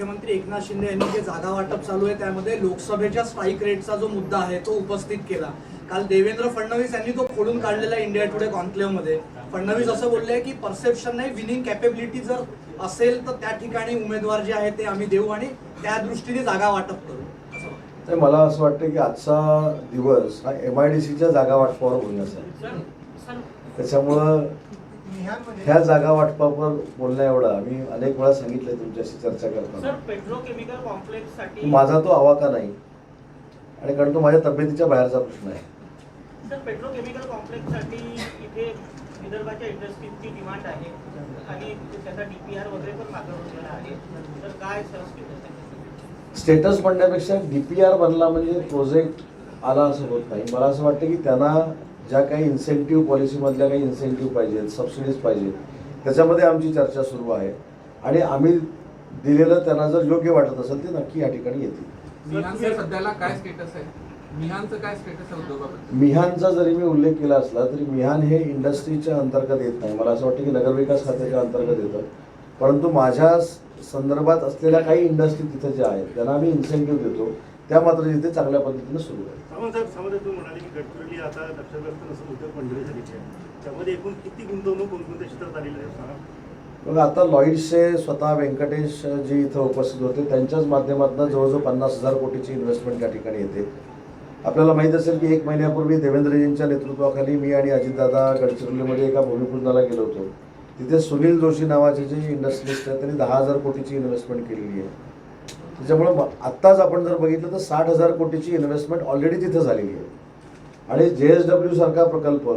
मुख्यमंत्री एकनाथ शिंदे यांनी जे जागा वाटप चालू आहे त्यामध्ये लोकसभेच्या स्ट्राईक रेटचा जो मुद्दा आहे तो उपस्थित केला. काल देवेंद्र फडणवीस यांनी तो खोडून काढलेला इंडिया टुडे कॉन्क्लेव्हमध्ये फडणवीस असं बोलले की परसेप्शन नाही विनिंग कॅपेबिलिटी जर असेल तर त्या ठिकाणी उमेदवार जे आहे ते आम्ही देऊ आणि त्या दृष्टीने जागा वाटप करू. तर मला असं वाटतं की आजचा दिवस हा एम आय डी सीच्या जागा वाटपावर बोलण्याचा आहे. त्याच्यामुळं ह्या जागा वाटपावर बोलण्या एवढा. मी अनेक वेळा सांगितलंय तुमच्याशी चर्चा सर करताना पेट्रोकेमिकल कॉम्प्लेक्ससाठी माझा तो आवाका नाही. आणि कारण तो माझ्या तब्येतीच्या बाहेरचा प्रश्न आहे. सर पेट्रोकेमिकल कॉम्प्लेक्ससाठी इथे विदर्भाच्या इंडस्ट्रीजची डिमांड आहे. आणि त्याचा डीपीआर वगैरे पण मागवलेला आहे. तर काय सर स्टेटस म्हणण्यापेक्षा डी पी आर बनला म्हणजे प्रोजेक्ट आला असं होत नाही. मला असं वाटतं की त्यांना ज्या काही इन्सेंटिव्ह पॉलिसीमधल्या काही इन्सेंटिव्ह पाहिजेत सबसिडीज पाहिजेत त्याच्यामध्ये आमची चर्चा सुरू आहे. आणि आम्ही दिलेलं त्यांना जर योग्य वाटत असेल ते नक्की या ठिकाणी येतील. मिहानचं सध्याला काय स्टेटस आहे? मिहानचं काय स्टेटस आहे उद्योगाबद्दल? मिहानचा जरी मी उल्लेख केला असला तरी मिहान हे इंडस्ट्रीच्या अंतर्गत येत नाही. मला असं वाटतं की नगरविकास खात्याच्या अंतर्गत येतं. परंतु माझ्या संदर्भात असलेल्या काही इंडस्ट्री तिथे ज्या आहेत त्यांना आम्ही इन्सेंटिव्ह देतो. त्या मात्र तिथे चांगल्या पद्धतीने सुरू आहे. सावंत साहेब सावंत तुम्ही म्हणाले की गडचिरोली आता नक्षलग्रस्त नसून उद्योग मंडळी झालेली आहे. त्यामध्ये एकूण किती गुंतवणूक कोणकोणत्या क्षेत्रात आलेली आहे सांगा? मग आता लॉईड्सचे स्वतः व्यंकटेश जी इथं उपस्थित होते त्यांच्याच माध्यमातून जवळजवळ पन्नास हजार कोटीची इन्व्हेस्टमेंट त्या ठिकाणी येते. आपल्याला माहीत असेल की एक महिन्यापूर्वी देवेंद्रजींच्या नेतृत्वाखाली मी आणि अजितदादा गडचिरोलीमध्ये एका भूमिपूजनाला गेलो होतो. तिथे सुनील जोशी नावाचे जे इंडस्ट्रियलिस्ट आहेत त्यांनी दहा हजार कोटीची इन्व्हेस्टमेंट केलेली आहे. त्याच्यामुळं आत्ताच आपण जर बघितलं तर साठ हजार कोटीची इन्व्हेस्टमेंट ऑलरेडी तिथं झालेली आहे. आणि जे एस डब्ल्यू सारखा प्रकल्प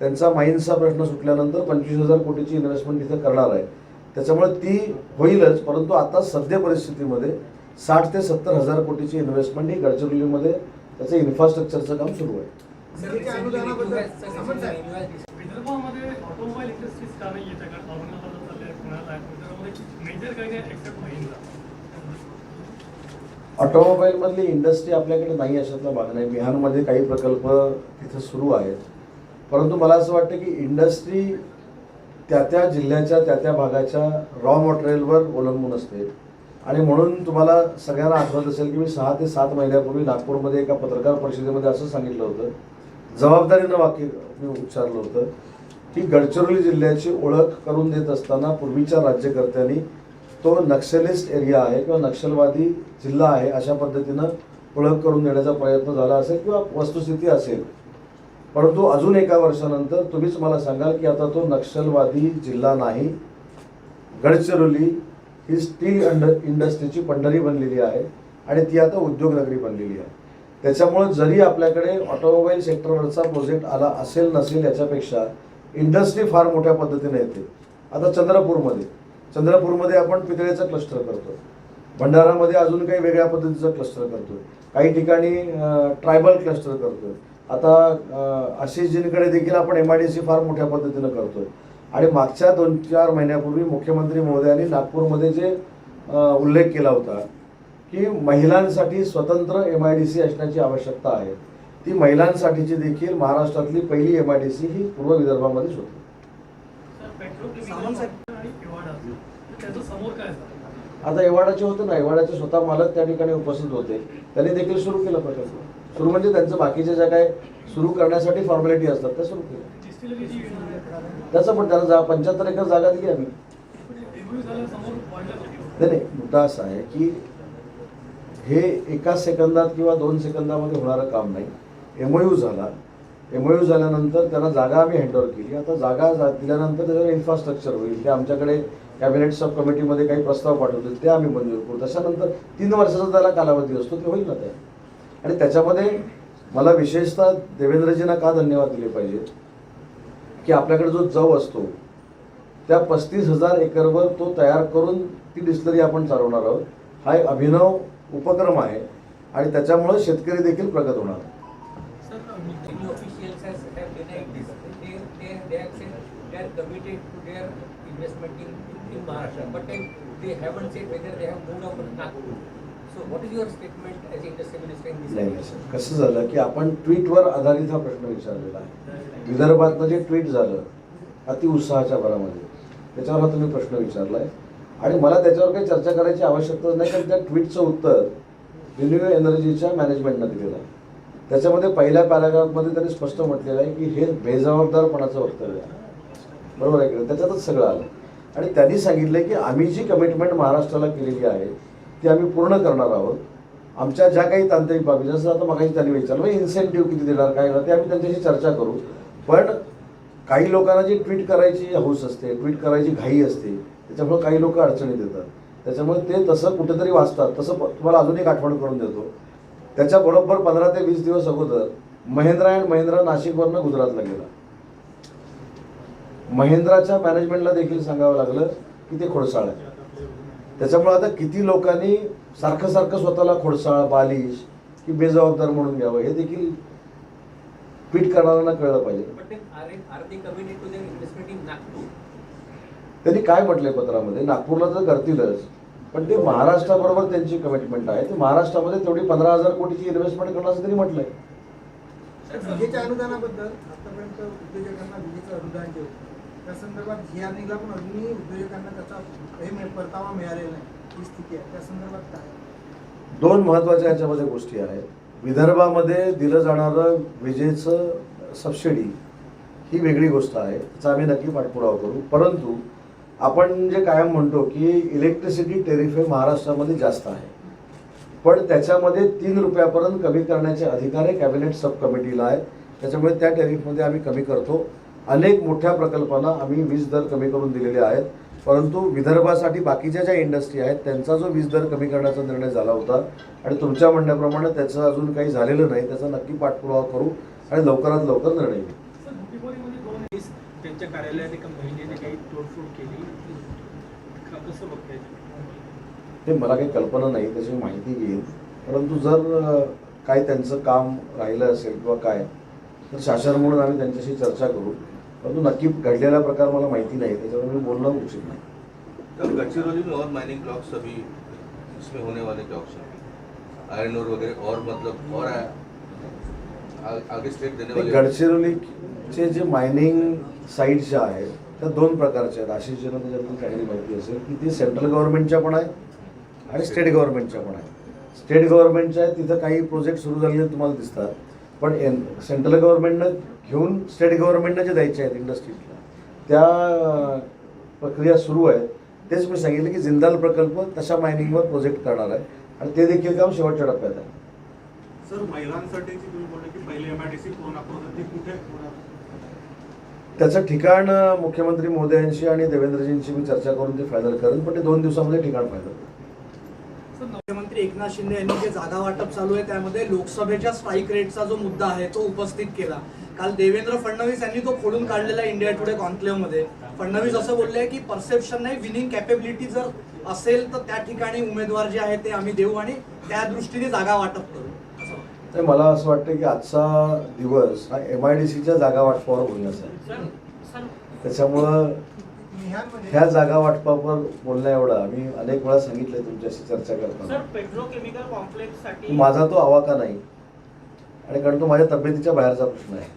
त्यांचा माईन्सचा प्रश्न सुटल्यानंतर पंचवीस हजार कोटीची इन्व्हेस्टमेंट तिथं करणार आहे. त्याच्यामुळे ती होईलच परंतु आता सध्या परिस्थितीमध्ये साठ ते सत्तर हजार कोटीची इन्व्हेस्टमेंट ही गडचिरोलीमध्ये त्याचं इन्फ्रास्ट्रक्चरचं काम सुरू आहे. विदर्भामध्ये ऑटोमोबाईलमधली इंडस्ट्री आपल्याकडे नाही अशातला भाग नाही. बिहारमध्ये काही प्रकल्प तिथं सुरू आहेत. परंतु मला असं वाटतं की इंडस्ट्री त्या त्या जिल्ह्याच्या त्या त्या भागाच्या रॉ मटेरियलवर अवलंबून असते. आणि म्हणून तुम्हाला सगळ्यांना आठवत असेल की मी सहा ते सात महिन्यापूर्वी नागपूरमध्ये एका पत्रकार परिषदेमध्ये असं सांगितलं होतं. जबाबदारीनं वाक्य मी उच्चारलं होतं की गडचिरोली जिल्ह्याची ओळख करून देत असताना पूर्वीच्या राज्यकर्त्यांनी तो नक्षलिस्ट एरिया आहे किंवा नक्षलवादी जिल्हा आहे अशा पद्धतीनं ओळख करून देण्याचा प्रयत्न झाला असेल किंवा वस्तुस्थिती असेल. परंतु अजून एका वर्षानंतर तुम्हीच मला सांगाल की आता तो नक्षलवादी जिल्हा नाही. गडचिरोली ही स्टील अंड इंडस्ट्रीची पंढरी बनलेली आहे आणि ती आता उद्योगनगरी बनलेली आहे. त्याच्यामुळे जरी आपल्याकडे ऑटोमोबाईल सेक्टरवरचा प्रोजेक्ट आला असेल नसेल याच्यापेक्षा इंडस्ट्री फार मोठ्या पद्धतीने येते. आता चंद्रपूरमध्ये. चंद्रपूरमध्ये आपण पितळेचं क्लस्टर करतो. भंडारामध्ये अजून काही वेगळ्या पद्धतीचं क्लस्टर करतोय. काही ठिकाणी ट्रायबल क्लस्टर करतोय. आता आशिषजींकडे देखील आपण एम आय डी सी फार मोठ्या पद्धतीनं करतोय. आणि मागच्या दोन चार महिन्यापूर्वी मुख्यमंत्री महोदयांनी नागपूरमध्ये जे उल्लेख केला होता की महिलांसाठी स्वतंत्र एम आय डी सी असण्याची आवश्यकता आहे. ती महिलांसाठीची देखील महाराष्ट्रातली पहिली एम आय डी सी ही पूर्व विदर्भामध्येच होती. सावंत साहेब. आणि एवाडा त्याचं समोर काय झालं आता एवाडाचे होते ना एवाडाचे स्वतः मालक त्या ठिकाणी उपस्थित होते. त्यांनी देखील सुरू केलं प्रकल्प. सुरू म्हणजे त्यांचं बाकीच्या ज्या काय सुरू करण्यासाठी फॉर्मॅलिटी असतात त्या सुरू केल्या त्याचं पण त्याला जा पंच्याहत्तर एकर जागा दिली आम्ही. नाही नाही मुद्दा असा आहे की हे एका सेकंदात किंवा दोन सेकंदामध्ये होणारं काम नाही. एमओयू झाला एमओयू झाल्यानंतर त्यांना जागा आम्ही हँडओव्हर केली. आता जागा जा- दिल्यानंतर त्याच्यावर इन्फ्रास्ट्रक्चर होईल. ते आमच्याकडे कॅबिनेट सब कमिटीमध्ये काही प्रस्ताव पाठवतील ते आम्ही मंजूर करू. त्याच्यानंतर तीन वर्षाचा त्याला कालावधी असतो ते होईल ना ते. आणि त्याच्यामध्ये मला विशेषतः देवेंद्रजींना का धन्यवाद दिले पाहिजेत की आपल्याकडे जो जव असतो त्या पस्तीस हजार एकरवर तो तयार करून ती डिस्लरी आपण चालवणार आहोत. हा एक अभिनव उपक्रम आहे आणि त्याच्यामुळं शेतकरी देखील प्रगत होणार committed to their investment in, in Maharashtra, but then they haven't said whether they have moved out of Nagpur. So what is your statement as industry minister in this? नाही area? नाही सर. कसं झालं की आपण ट्विटवर आधारित हा प्रश्न विचारलेला आहे विदर्भातनं जे ट्विट झालं अति उत्साहाच्या भरामध्ये त्याच्यावर हा तुम्ही प्रश्न विचारलाय आणि मला त्याच्यावर काही चर्चा करायची आवश्यकता नाही कारण त्या ट्विटचं उत्तर रिन्यू एनर्जीच्या मॅनेजमेंटनं दिलेलं आहे त्याच्यामध्ये पहिल्या पॅराग्राफमध्ये त्यांनी स्पष्ट म्हटलेलं आहे की हे बेजबाबदारपणाचं वक्तव्य आहे बरोबर आहे की त्याच्यातच सगळं आलं. आणि त्यांनी सांगितलं की आम्ही जी कमिटमेंट महाराष्ट्राला केलेली आहे ती आम्ही पूर्ण करणार आहोत. आमच्या ज्या काही तांत्रिक बाबी जसं आता मगाशी त्यांनी विचारलं इन्सेंटिव्ह किती देणार काय ते आम्ही त्यांच्याशी चर्चा करू. पण काही लोकांना जी ट्विट करायची हौस असते ट्विट करायची घाई असते त्याच्यामुळे काही लोक अडचणीत येतात. त्याच्यामुळे ते तसं कुठेतरी वाचतात. तसं तुम्हाला अजून एक आठवण करून देतो. त्याच्याबरोबर पंधरा ते वीस दिवस अगोदर महेंद्रा अँड महेंद्रा नाशिकवरनं गुजरातला गेला. महिंद्राच्या मॅनेजमेंटला देखील सांगावं लागलं की ते खोडसाळ आहे. त्याच्यामुळे आता किती लोकांनी सारखं सारखं स्वतःला खोडसाळ बालिश की बेजबाबदार म्हणून घ्यावं हे देखील ट्विट करणाऱ्यांना कळलं पाहिजे? त्यांनी काय म्हटलंय पत्रामध्ये? नागपूरला तर करतीलच पण ते महाराष्ट्राबरोबर त्यांची कमिटमेंट आहे. ते महाराष्ट्रामध्ये तेवढी पंधरा हजार कोटीची इन्व्हेस्टमेंट करणार असं त्यांनी म्हटलंय. विजेच्या अनुदानाबद्दल आतापर्यंत उद्योजकांना विजेचं अनुदान त्या संदर्भात जी आर निघाला पण अजूनही उद्योजकांना त्याचा परतावा मिळालेला नाही. ही स्थिती आहे. त्या संदर्भात काय? दोन महत्त्वाच्या याच्यामध्ये गोष्टी आहेत. विदर्भामध्ये दिलं जाणारं विजेचं सबसिडी ही वेगळी गोष्ट आहे. त्याचा आम्ही नक्की पाठपुरावा करू. परंतु आपण जे कायम म्हणतो की इलेक्ट्रिसिटी टेरिफ हे महाराष्ट्रामध्ये जास्त आहे. पण त्याच्यामध्ये तीन रुपयापर्यंत कमी करण्याचे अधिकार हे कॅबिनेट सब कमिटीला आहेत. त्याच्यामुळे त्या टेरिफमध्ये आम्ही कमी करतो. अनेक मोठ्या प्रकल्पांना आम्ही वीज दर कमी करून दिलेले आहेत. परंतु विदर्भासाठी बाकीच्या ज्या इंडस्ट्री आहेत त्यांचा जो वीज दर कमी करण्याचा निर्णय झाला होता आणि तुमच्या म्हणण्याप्रमाणे त्याचं अजून काही झालेलं नाही त्याचा नक्की पाठपुरावा करू आणि लवकरात लवकर निर्णय घेऊ. त्यांच्या कार्यालयात एका महिलेने काही तोडफोड केली. का- कसं बघताय ते मला काही कल्पना नाही त्याची माहिती घेईन. परंतु जर काय त्यांचं काम राहिलं असेल किंवा काय तर शासन म्हणून आम्ही त्यांच्याशी चर्चा करू. परंतु नक्की घडलेला प्रकार मला माहिती नाही त्याच्यामुळे मी बोलणं उचित नाही. गडचिरोली में और माइनिंग ब्लॉक्स अभी इसमें होने वाले क्या ऑप्शन आयरन और वगैरह और मतलब और आ, आगे स्टेट देने वाले गडचिरोलीचे जे मायनिंग साईट्स ज्या आहेत त्या दोन प्रकारच्या आहेत. आशिषजीनं त्याच्याबद्दल चांगली माहिती असेल की ती सेंट्रल गव्हर्नमेंटच्या पण आहे आणि स्टेट गव्हर्नमेंटच्या पण आहे स्टेट गव्हर्नमेंटच्या आहेत तिथं काही प्रोजेक्ट सुरू झालेले तुम्हाला दिसतात. पण एन सेंट्रल गव्हर्नमेंटनं घेऊन स्टेट गव्हर्नमेंटनं जे द्यायचे आहेत इंडस्ट्रीजला त्या प्रक्रिया सुरू आहेत तेच मी सांगितलं की जिंदाल प्रकल्प तशा मायनिंगवर प्रोजेक्ट करणार आहे. आणि ते देखील काम शेवटच्या टप्प्यात आहे. सर महिलांसाठी त्याचं ठिकाण मुख्यमंत्री मोदयांशी आणि देवेंद्रजींशी मी चर्चा करून ते फायनल करेन पण ते दोन दिवसामध्ये ठिकाण फायनल मुख्यमंत्री एकनाथ शिंदे यांनी जे जागा वाटप चालू आहे त्यामध्ये लोकसभेच्या स्ट्राईक रेटचा जो मुद्दा आहे तो उपस्थित केला. काल देवेंद्र फडणवीस यांनी तो खोडून काढलेला इंडिया टुडे कॉन्क्लेव्हमध्ये. फडणवीस असं बोलले की परसेप्शन नाही विनिंग कॅपेबिलिटी जर असेल तर त्या ठिकाणी उमेदवार जे आहे ते आम्ही देऊ आणि त्या दृष्टीने जागा वाटप करू. असं तर मला असं वाटतं की आजचा दिवस हा एम आय डी सीच्या जागा वाटपावर बोलण्याचा त्याच्यामुळं ह्या जागा वाटपावर बोलण्या एवढं. आम्ही अनेक वेळा सांगितलंय तुमच्याशी चर्चा सर करताना पेट्रोकेमिकल कॉम्प्लेक्ससाठी माझा तो आवाका नाही. आणि कारण तो माझ्या तब्येतीच्या बाहेरचा प्रश्न आहे.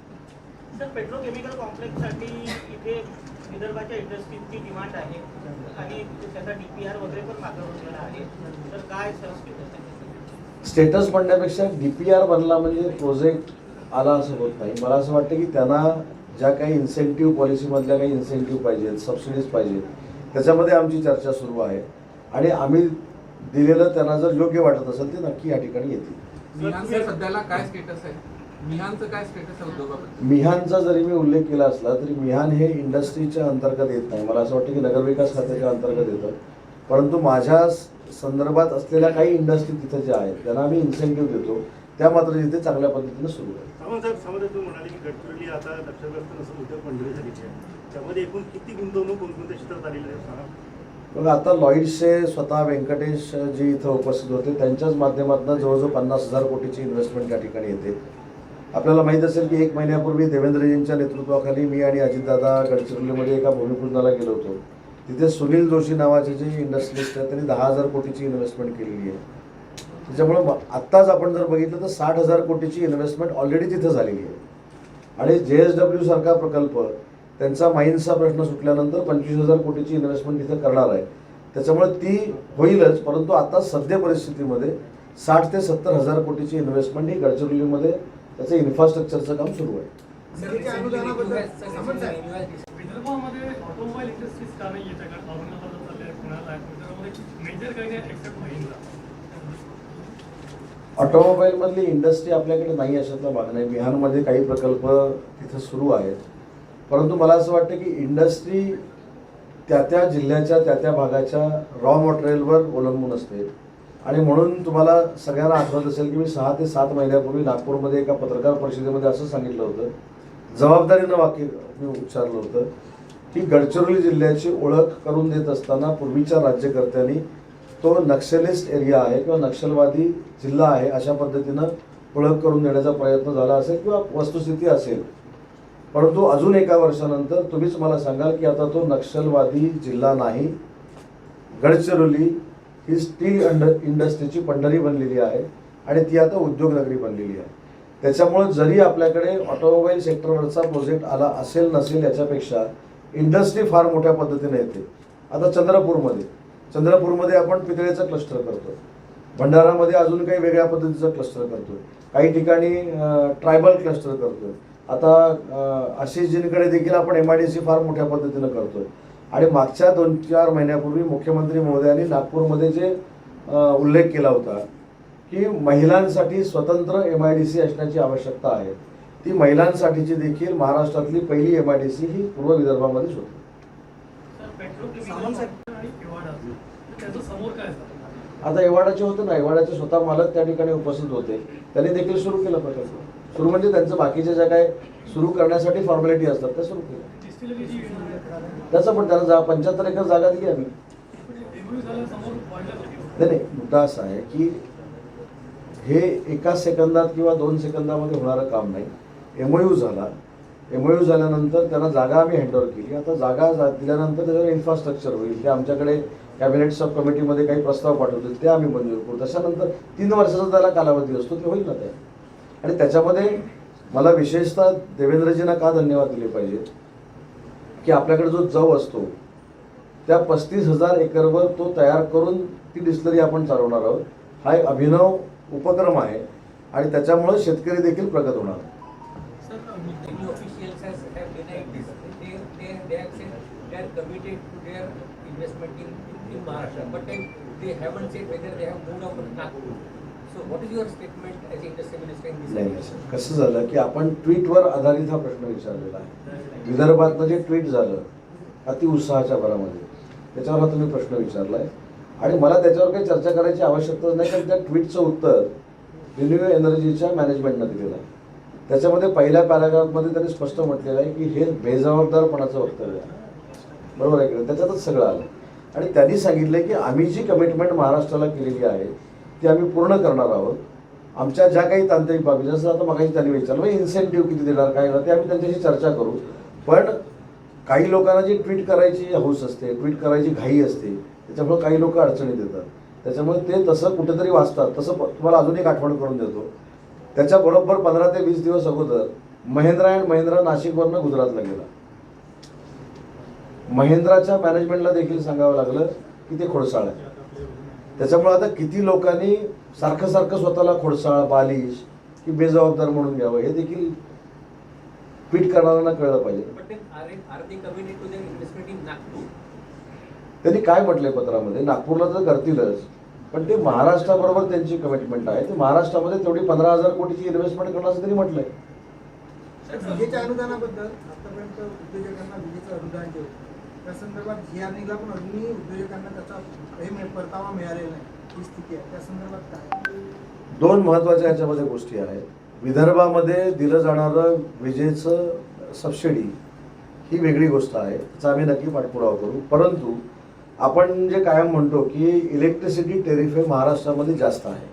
सर पेट्रोकेमिकल कॉम्प्लेक्ससाठी इथे विदर्भाच्या इंडस्ट्रीजची डिमांड आहे. आणि त्याचा डीपीआर वगैरे पण मागवलेला आहे. तर काय सर status आहे? स्टेटस म्हणण्यापेक्षा डी पी आर बनला म्हणजे प्रोजेक्ट आला असं होत नाही. मला असं वाटतं की त्यांना ज्या काही इन्सेंटिव्ह पॉलिसीमधल्या काही इन्सेंटिव्ह पाहिजेत सबसिडीज पाहिजेत त्याच्यामध्ये आमची चर्चा सुरू आहे. आणि आम्ही दिलेलं त्यांना जर योग्य वाटत असेल ते नक्की या ठिकाणी येतील. मिहानचं सध्याला काय स्टेटस आहे? मिहानचं काय स्टेटस आहे उद्योगाबद्दल? मिहानचा जरी मी उल्लेख केला असला तरी मिहान हे इंडस्ट्रीच्या अंतर्गत येत नाही. मला असं वाटतं की नगरविकास खात्याच्या अंतर्गत येतं. परंतु माझ्या स- संदर्भात असलेल्या काही इंडस्ट्री तिथं ज्या आहेत त्यांना आम्ही इन्सेंटिव्ह देतो. त्या मात्र तिथे चांगल्या पद्धतीने सुरू आहे. साहेब सावंत तुम्ही म्हणाले की गडचिरोली आता नक्षलग्रस्त नसून उद्योग मंडळी झालेली आहे. त्यामध्ये एकूण किती गुंतवणूक कोणकोणत्या क्षेत्रात आलेली आहे सांगा? बघा आता लॉईडचे स्वतः व्यंकटेश जी इथं उपस्थित होते. त्यांच्याच माध्यमातून जवळजवळ पन्नास हजार कोटीची इन्व्हेस्टमेंट त्या ठिकाणी येते. आपल्याला माहीत असेल की एक महिन्यापूर्वी देवेंद्रजींच्या नेतृत्वाखाली मी आणि अजितदादा गडचिरोलीमध्ये एका भूमिपूजनाला गेलो होतो. तिथे सुनील जोशी नावाचे जे इंडस्ट्रिस्ट आहेत त्यांनी दहा हजार कोटीची इन्व्हेस्टमेंट केलेली आहे. त्याच्यामुळं आत्ताच आपण जर बघितलं तर साठ हजार कोटीची इन्व्हेस्टमेंट ऑलरेडी तिथं झालेली आहे. आणि जे एस डब्ल्यू सारखा प्रकल्प त्यांचा माईन्सचा प्रश्न सुटल्यानंतर पंचवीस हजार कोटीची इन्व्हेस्टमेंट तिथं करणार आहे. त्याच्यामुळे ती होईलच परंतु आता सध्या परिस्थितीमध्ये साठ ते सत्तर हजार कोटीची इन्व्हेस्टमेंट ही गडचिरोलीमध्ये त्याचं इन्फ्रास्ट्रक्चरचं काम सुरू आहे. विदर्भामध्ये ऑटोमोबाईलमधली इंडस्ट्री आपल्याकडे नाही अशातला भाग नाही. बिहारमध्ये काही प्रकल्प तिथं सुरू आहेत. परंतु मला असं वाटतं की इंडस्ट्री त्या त्या जिल्ह्याच्या त्या त्या भागाच्या रॉ मटेरियलवर अवलंबून असते. आणि म्हणून तुम्हाला सगळ्यांना आठवत असेल की मी सहा ते सात महिन्यापूर्वी नागपूरमध्ये एका पत्रकार परिषदेमध्ये असं सांगितलं होतं. जबाबदारीनं वाक्य मी उच्चारलं होतं की गडचिरोली जिल्ह्याची ओळख करून देत असताना पूर्वीच्या राज्यकर्त्यांनी तो नक्षलिस्ट एरिया आहे किंवा नक्षलवादी जिल्हा आहे अशा पद्धतीनं ओळख करून देण्याचा प्रयत्न झाला असेल किंवा वस्तुस्थिती असेल. परंतु अजून एका वर्षानंतर तुम्हीच मला सांगाल की आता तो नक्षलवादी जिल्हा नाही. गडचिरोली ही स्टील अंड इंडस्ट्रीची पंढरी बनलेली आहे आणि ती आता उद्योगनगरी बनलेली आहे. त्याच्यामुळे जरी आपल्याकडे ऑटोमोबाईल सेक्टरवरचा प्रोजेक्ट आला असेल नसेल याच्यापेक्षा इंडस्ट्री फार मोठ्या पद्धतीने येते. आता चंद्रपूरमध्ये. चंद्रपूरमध्ये आपण पितळेचं क्लस्टर करतो भंडारामध्ये अजून काही वेगळ्या पद्धतीचं क्लस्टर करतोय. काही ठिकाणी ट्रायबल क्लस्टर करतोय. आता आशिषजींकडे देखील आपण एम आय डी सी फार मोठ्या पद्धतीनं करतोय. आणि मागच्या दोन चार महिन्यापूर्वी मुख्यमंत्री महोदयांनी नागपूरमध्ये जे उल्लेख केला होता की महिलांसाठी स्वतंत्र एम आय डी सी असण्याची आवश्यकता आहे. ती महिलांसाठीची देखील महाराष्ट्रातली पहिली एम आय डी सी ही पूर्व विदर्भामध्येच होती सर पेट्रोकेमिकल सामंत साहेब. आणि एवाडा तर त्याचं समोर काय सर आता एवाडाचे होते ना एवाडाचे स्वतः मालक त्या ठिकाणी उपस्थित होते. त्यांनी देखील सुरू केलं प्रकल्प. सुरू म्हणजे त्यांचं बाकीच्या ज्या काय सुरू करण्यासाठी फॉर्मॅलिटी असतात त्या सुरू केल्या त्याचं पण त्यांना जा पंच्याहत्तर एकर जागा दिली आम्ही. नाही नाही मुद्दा असा आहे की हे एका सेकंदात किंवा दोन सेकंदामध्ये होणारं काम नाही. एमओयू झाला. एमओयू झाल्यानंतर त्यांना जागा आम्ही हँडओव्हर केली. आता जागा जा- दिल्यानंतर त्याच्यावर इन्फ्रास्ट्रक्चर होईल. ते आमच्याकडे कॅबिनेट सब कमिटीमध्ये काही प्रस्ताव पाठवतील ते आम्ही मंजूर करू त्याच्यानंतर तीन वर्षाचा त्याला कालावधी असतो ते होईल ना ते आणि त्याच्यामध्ये मला विशेषतः देवेंद्रजींना का धन्यवाद दिले पाहिजेत की आपल्याकडे जो जव असतो त्या पस्तीस हजार एकरवर तो तयार करून ती डिस्लरी आपण चालवणार आहोत हा एक अभिनव उपक्रम आहे आणि त्याच्यामुळे शेतकरी देखील प्रगत होणार investment in, in, Maharashtra, but they haven't said whether they have moved out of Nagpur. So what is your statement as industry minister in this? नाही नाही. सर कसं झालं की आपण ट्विटवर आधारित हा प्रश्न विचारलेला आहे. विदर्भातनं जे ट्विट झालं अति उत्साहाच्या भरामध्ये. त्याच्यावर हा तुम्ही प्रश्न विचारलाय. आणि मला त्याच्यावर काही चर्चा करायची आवश्यकता नाही कारण त्या ट्विटचं उत्तर रिन्यू एनर्जीच्या मॅनेजमेंटनं दिलेलं आहे. त्याच्यामध्ये पहिल्या पॅराग्राफमध्ये त्यांनी स्पष्ट म्हटलेलं आहे की हे बेजबाबदारपणाचं वक्तव्य आहे. बरोबर आहे की नाही? त्याच्यातच सगळं आलं. आणि त्यांनी सांगितलं की आम्ही जी कमिटमेंट महाराष्ट्राला केलेली आहे ती आम्ही पूर्ण करणार आहोत. आमच्या ज्या काही तांत्रिक बाबी जसं आता मगाशी त्यांनी विचारलं इन्सेंटिव्ह किती देणार काय ते आम्ही त्यांच्याशी चर्चा करू. पण काही लोकांना जी ट्विट करायची हौस असते ट्विट करायची घाई असते त्याच्यामुळे काही लोक अडचणीत येतात. त्याच्यामुळे ते तसं कुठेतरी वाचतात. तसं प- तुम्हाला अजून एक आठवण करून देतो. त्याच्याबरोबर पंधरा ते वीस दिवस अगोदर महिंद्रा अँड महिंद्रा नाशिकवरनं गुजरातला गेला. महिंद्राच्या मॅनेजमेंटला देखील सांगावं लागलं की ते खोडसाळ आहे. त्याच्यामुळे आता किती लोकांनी सारखं सारखं स्वतःला खोडसाळ बालिश की बेजबाबदार म्हणून घ्यावं हे देखील ट्विट करणाऱ्यांना कळलं पाहिजे? त्यांनी काय म्हटलंय पत्रामध्ये? नागपूरला तर करतीलच पण ते महाराष्ट्राबरोबर त्यांची कमिटमेंट आहे. ते महाराष्ट्रामध्ये तेवढी पंधरा हजार कोटीची इन्व्हेस्टमेंट करणार असं त्यांनी म्हटलंय. विजेच्या अनुदानाबद्दल आतापर्यंत उद्योजकांना विजेचं अनुदान त्या संदर्भात जी आर पण अजूनही उद्योजकांना त्याचा परतावा मिळालेला नाही. ही स्थिती आहे. त्या संदर्भात काय? दोन महत्त्वाच्या याच्यामध्ये गोष्टी आहेत. विदर्भामध्ये दिलं जाणारं विजेचं सबसिडी ही वेगळी गोष्ट आहे त्याचा आम्ही नक्की पाठपुरावा करू. परंतु आपण जे कायम म्हणतो की इलेक्ट्रिसिटी टेरिफ हे महाराष्ट्रामध्ये जास्त आहे.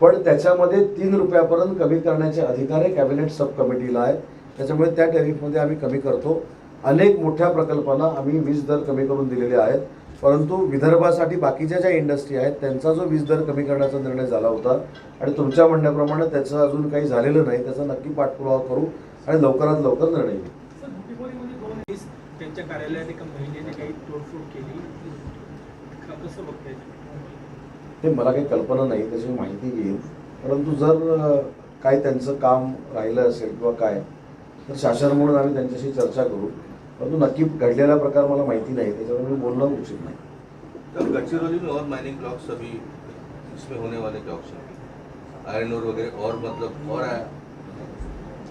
पण त्याच्यामध्ये तीन रुपयापर्यंत कमी करण्याचे अधिकार हे कॅबिनेट सब कमिटीला आहेत. त्याच्यामुळे त्या टेरिफमध्ये आम्ही कमी करतो. अनेक मोठ्या प्रकल्पांना आम्ही वीज दर कमी करून दिलेले आहेत. परंतु विदर्भासाठी बाकीच्या ज्या इंडस्ट्री आहेत त्यांचा जो वीज दर कमी करण्याचा निर्णय झाला होता आणि तुमच्या म्हणण्याप्रमाणे त्याचं अजून काही झालेलं नाही त्याचा नक्की पाठपुरावा करू आणि लवकरात लवकर निर्णय घेऊ. त्यांच्या कार्यालयात एका महिलेने काही तोडफोड केली. का कसं बघताय ते मला काही कल्पना नाही त्याची माहिती घेईन. परंतु जर काय त्यांचं काम राहिलं असेल किंवा काय तर शासन म्हणून आम्ही त्यांच्याशी चर्चा करू. परंतु नक्की घडलेला प्रकार मला माहिती नाही त्याच्यामुळे मी बोलणं उचित नाही. तो गडचिरोली में और माइनिंग ब्लॉक्स अभी इसमें होने वाले हैं। आयरन ओर वगैरह और मतलब और आ,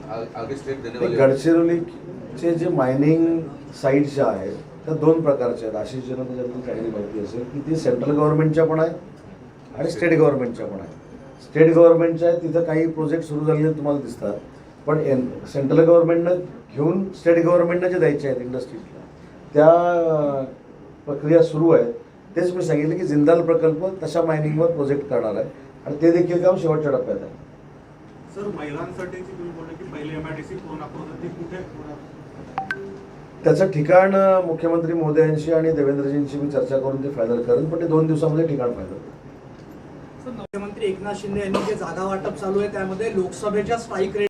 आ, आगे स्टेप देने वाले गडचिरोलीचे जे मायनिंग साईट्स ज्या आहेत त्या दोन प्रकारच्या आहेत. आशिष जन त्याच्यातली चांगली माहिती असेल की ती सेंट्रल गव्हर्नमेंटच्या पण आहे आणि स्टेट गव्हर्नमेंटच्या पण आहे स्टेट गव्हर्नमेंटच्या आहेत तिथं काही प्रोजेक्ट सुरू झालेले तुम्हाला दिसतात. पण एन सेंट्रल गव्हर्नमेंटनं घेऊन स्टेट गव्हर्नमेंटनं जे द्यायचे आहेत इंडस्ट्रीजला. त्या प्रक्रिया सुरू आहेत तेच मी सांगितलं की जिंदाल प्रकल्प तशा मायनिंगवर प्रोजेक्ट करणार आहे. आणि ते देखील काम शेवटच्या टप्प्यात आहे. सर कुठे? त्याचं ठिकाण मुख्यमंत्री मोदयांशी आणि देवेंद्रजींशी मी चर्चा करून ते फायनल करेन पण ते दोन दिवसामध्ये ठिकाण फायनल मुख्यमंत्री एकनाथ शिंदे यांनी जे जागा वाटप चालू आहे त्यामध्ये लोकसभेच्या स्ट्राईक रेट